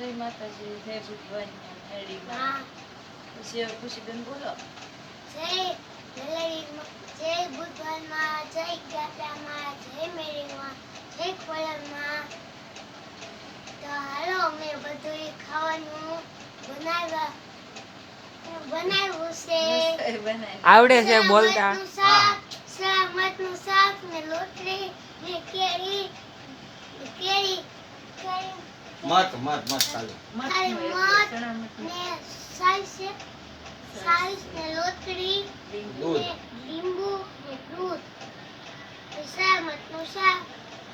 જય માતાજી જય ભગવાન મેળીમાં હા. પછી હવે ખુશીબેન બોલો. જય જય બુધવારમાં જય ગાડામાં જય મેળીમાં જય કોલમમાં તો હાલો અમે બધું ખાવાનું બનાવ્યા. બનાવ્યું છે. આવડે છે બોલતા. શાક શાક ને લોટરી ને કેરી કેરી કેરી મત મત મત ચાલો. મત ને સાઈઝ છે સાઈઝ ને લોટરી દૂધ. લીંબુ ને દૂધ. ને સલામતનું શાક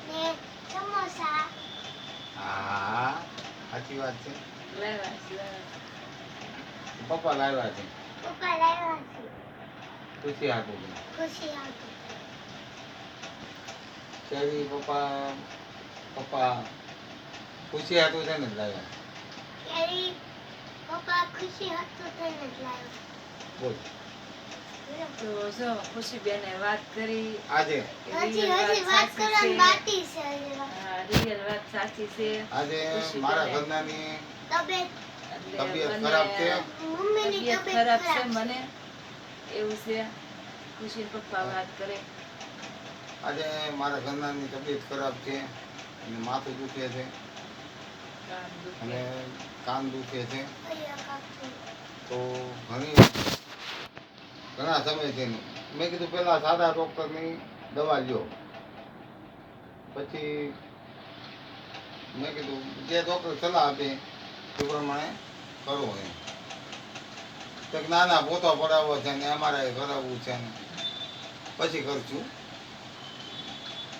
ને સમોસા. હા સાચી વાત છે. લાવ્યા છે, લાવ્યા પપ્પા લાવ્યા છે. પપ્પા લાવ્યા છે. ખુશી આપો ખુશી આપો. કેવી પપ્પા? પપ્પા ખુશી હતું છે ને જ કેરી પપ્પા ખુશી હતું થઈને જ લાવ્યા બોલ. તો જો ખુશીબેને વાત કરી. આજે? હજી હજી વાત કરવાની બાકી છે હા, real વાત સાચી છે. આજે મારા. ઘરનાની તબિયત તબિયત ખરાબ છે. મમ્મીની તબિયત તબિયત ખરાબ છે મને. એવું છે. ખુશી પપ્પા વાત કરે. આજે મારા ઘરનાની તબિયત ખરાબ છે અને માથું દુખે છે. અને કાન દુખે છે. તો ઘણી ઘણા સમયથી મેં કીધું પેલા સાદા ડૉક્ટરની દવા લ્યો. પછી મેં કીધું જે ડૉક્ટર સલાહ આપે એ પ્રમાણે કરો એમ. તો નાના પોતો પડાવવો છે ને અમારે કરાવવું છે ને. પછી કરશું.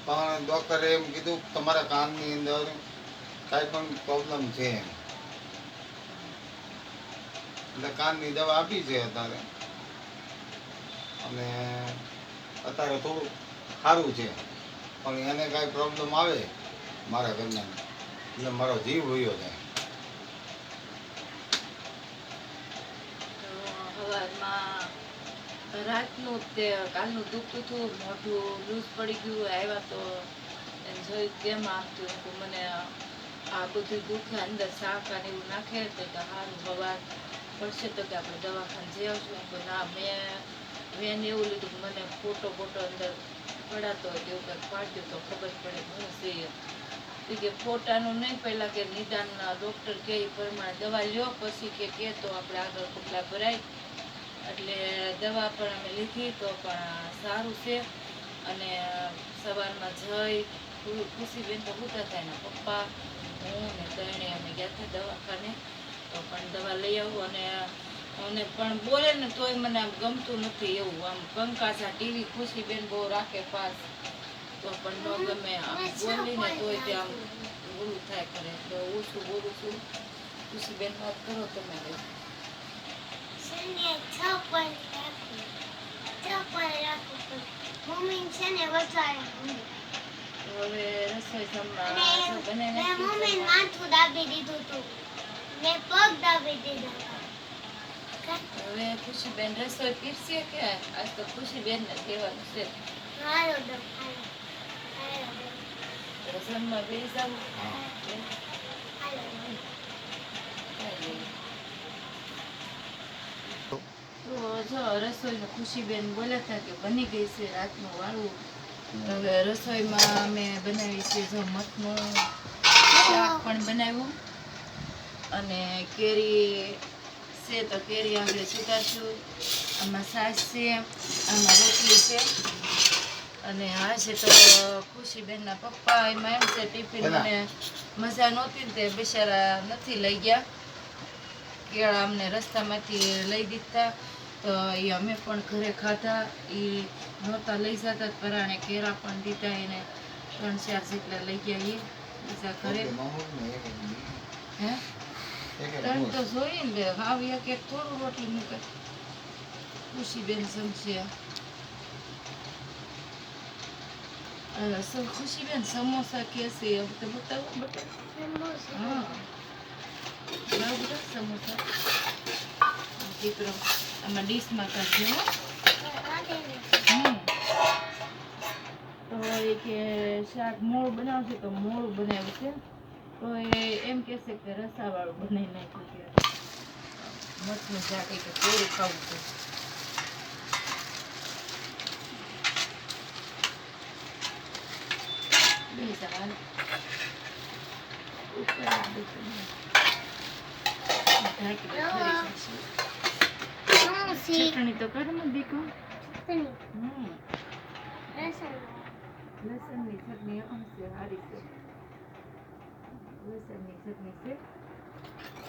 પણ ડૉક્ટરે એમ કીધું તમારા કાનની અંદર કાંઈ પણ પ્રોબ્લેમ છે એટલે કાનની દવા આપી છે અત્યારે. અને અત્યારે થોડું સારું છે. પણ એને કાંઈ પ્રોબ્લેમ આવે મારા ઘરના એટલે મારો જીવ રહ્યો જાય રાતનું તે કાલનું દુખતું હતું, મોઢું લૂઝ પડી ગયું, આવ્યા તો જોયું કેમ થયું મને આ બધું દુઃખ અંદર શાક અને એવું નાખે તો કે સારું હવાર પડશે તો કે આપણે દવાખાને જઈ આવશું. તો ના, મેં મેં એવું લીધું કે મને ફોટો બોટો અંદર પડાતો હોય એવું કંઈક પાડ્યું તો ખબર પડે હું છે કે ફોટાનું નહીં પહેલાં કે નિદાન ડૉક્ટર કહે એ પ્રમાણે દવા લ્યો, પછી કે કે તો આપણે આગળ ખોટલા ભરાય. એટલે દવા પણ અમે લીધી તો પણ સારું છે. અને સવારમાં જઈ ખુશીબેન તો ઉતા હતા એના પપ્પા. હું ને ત્રણે અમે ગયા હતા દવાખાને, તો પણ દવા લઈ આવું અને અને પણ બોલે ને તોય મને આમ ગમતું નથી એવું. આમ કંકાસા ટીવી ખુશીબેન બહુ રાખે પાસ. તો પણ ન ગમે આમ બોલીને તોય તે આમ ઓલું થાય કરે. તો ઓછું બોલું છું? ખુશીબેન, વાત કરો તમે કઈ. છ ને વધારે. હવે રસોઈ જમવા બનાવી મેં નાખ્યું માથું દાબી દીધું હતું ને પગ દાબી દીધા. હવે ખુશીબેન રસોઈ પીરસીએ કે આજ તો ખુશીબેન ને કહેવાનું છે? જમવા બેસી જાવ. તો જો રસોઈમાં ખુશીબેન બોલ્યા હતા કે બની ગઈ છે રાતનું વાળું હવે રસોઈમાં અમે બનાવી છે જો શાક પણ બનાવ્યું. અને કેરી છે તો કેરી આપણે સુધારશું આમાં સાસ છે આમાં રોટલી છે. અને આ છે તો ખુશીબેનના પપ્પા એમાં એમ છે ટિફિન મને મજા નહોતી તે બિચારા નથી લઈ ગયા. કેળા અમને રસ્તામાંથી લઈ દીધા. તો એ અમે પણ ઘરે ખાધા. એ નહોતા લઈ જતા પરાણે કેરા પણ દીધા એને. ત્રણ ચાર જેટલા લઈ ગયા એ. બીજા ઘરે. હે? ત્રણ તો જોઈએ ને બે. હાવ એક એક થોડું રોટલી મૂકે. ખુશીબેન સમજે ખુશીબેન સમોસા કે છે? એમ તો બતાવો બતાવો સમોસા. હા. બધા સમોસા. દીકરો. આમાં ડીશમાં કાઢજો હો. આ દે ને. હમ. તો એ કે શાક મોળું બનાવશે તો મોળું બનાવ્યું છે તો એ એમ કહેશે કે રસાવાળું બનાવી નાખ્યું છે મઠનું શાક એ કે કોરું ખાવું છે બે સવાલ ઉપર શીખ ચટણી તો કર ને દીકુ ચટણી હમ લસણ લસણની ચટણી છે સારી છે લસણની ચટણી છે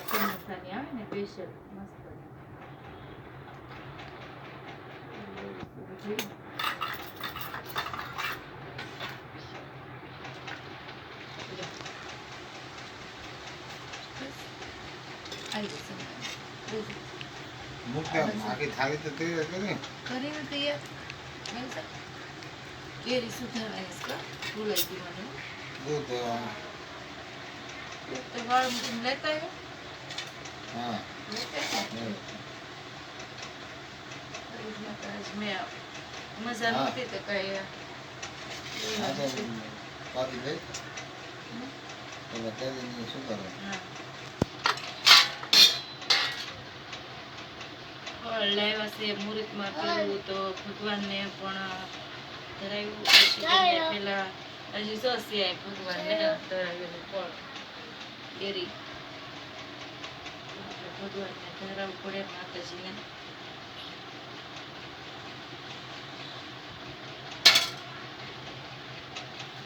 ચોમાસાની આવે ને સ્પેશિયલ મસ્ત બધું. આવી જશે. બસ. મૂકતે આખી થાળી તો તૈયાર કરી કરીને તૈયાર આવી જા. કેરી સુધારવાની છે ભૂલાઈ ગઈ મને દૂધ અ, એક તો વાળ મૂકીને લેતા આવ્યો હા લેતા આવ્યો. હમ. ફ્રીજમાં તો આજ મેં મજા હા. નહોતી તો કઈ આ તો કાઢી લઈ પેલા કેરીની શું કરે હા. ફળ લાવ્યા છે મુહૂર્તમાં પીવું તો ભગવાનને પણ ધરાવ્યું. પેલા હજી સો સિવાય ભગવાનને ધરાવેલું ફળ કેરી. ભગવાનને ધરાવવું પડે માતાજીને.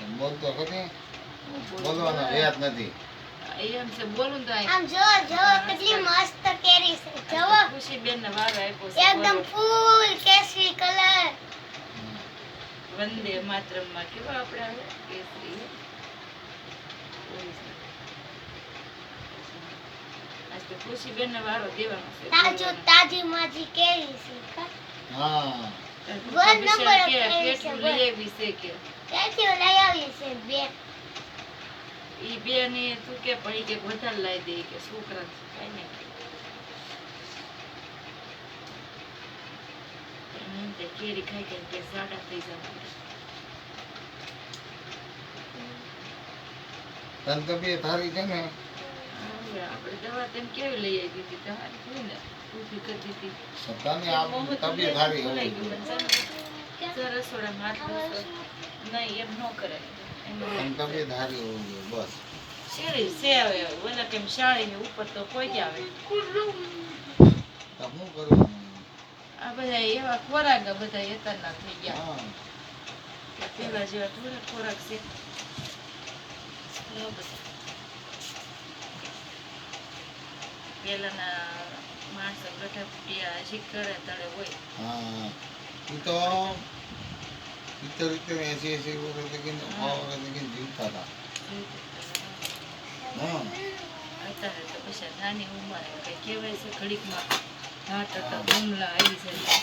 એમ બોલતો બોલું બોલવાનો વ્યાજ નથી. એમ છે બોલું તો આમ જો જો કેટલી મસ્ત કેરી છે. જો ખુશીબેન ને વારો આપ્યો છે એકદમ ફૂલ કેસરી કલર. વંદે માતરમમાં કેવા આપણે કેસરી. આજ તો ખુશીબેન ને વારો દેવાનો છે તાજો તાજી માજી કેરી છે? હા. વન નંબર બિચારા કે કેવી છે, કેટલું વન. આવી છે કે? ત્યાંથી લઈ આવી છે બે ઈ બે ને તું કે પડી કે વધારે લાવી દે કે છોકરા કઈ નહીં તે કેરી ખાઈ ખાઈ કે જાડા થઈ જાય તને તો બે થાળી છે ને? આપણે દવા તેમ કેવી લઈ આવી હતી? તમારે જોઈ ને ઊભી કરી દીધી. તને આ તબિયત ગયું. નહીં એમ ન કરાય. એમ તને તબિયત જોઈએ બસ. શેરી છે હવે ઓલા કેમ શાળીની ઉપર તો કોઈ આવે. તો શું કરવાનું આ બધા એવા ખોરાક બધા એતરના થઈ ગયા. પેલા જેવા થોડા ખોરાક છે. પેલાના માણસો ગઠા ફૂટિયા કરે તળે હોય. તો પિત્તર સિત્તેર એસી એસી વર્ષ લગીને સો વર્ષ લગીને જીવતા હતા હા અત્યારે તો પછી નાની ઉંમરે કઈ કહેવાય છે ઘડીકમાં હાથ હતા હુમલા આવી જાય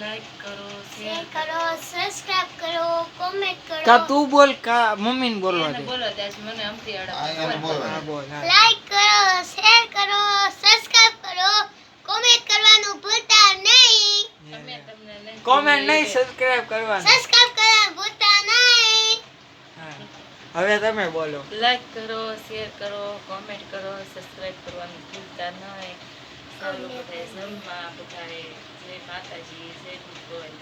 લાઈક કરો શેર કરો સબસ્ક્રાઇબ કરો કોમેન્ટ કરો કા તું બોલ કા મમ્મીને બોલવા દે બોલો ત્યાં મને અમથી બોલો. બોલ લાઈક કરો શેર કરો સબસ્ક્રાઇબ કરો કોમેન્ટ કરવાનું ભૂલતા નહીં કોમેન્ટ નહીં. સબસ્ક્રાઇબ કરવાનું સબસ્ક્રાઇબ કરવાનું ભૂલતા નહીં હા. હવે તમે બોલો લાઈક કરો શેર કરો કોમેન્ટ કરો સબસ્ક્રાઇબ કરવાનું ભૂલતા નહીં સૌ બધાએ જમવા બધાએ જય માતાજી જય ભગવાન